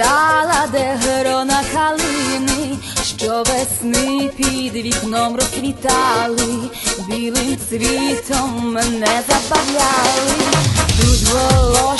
стала, де грона калини, що весни під вікном розквітали, білим цвітом мене забавляли, тут волош.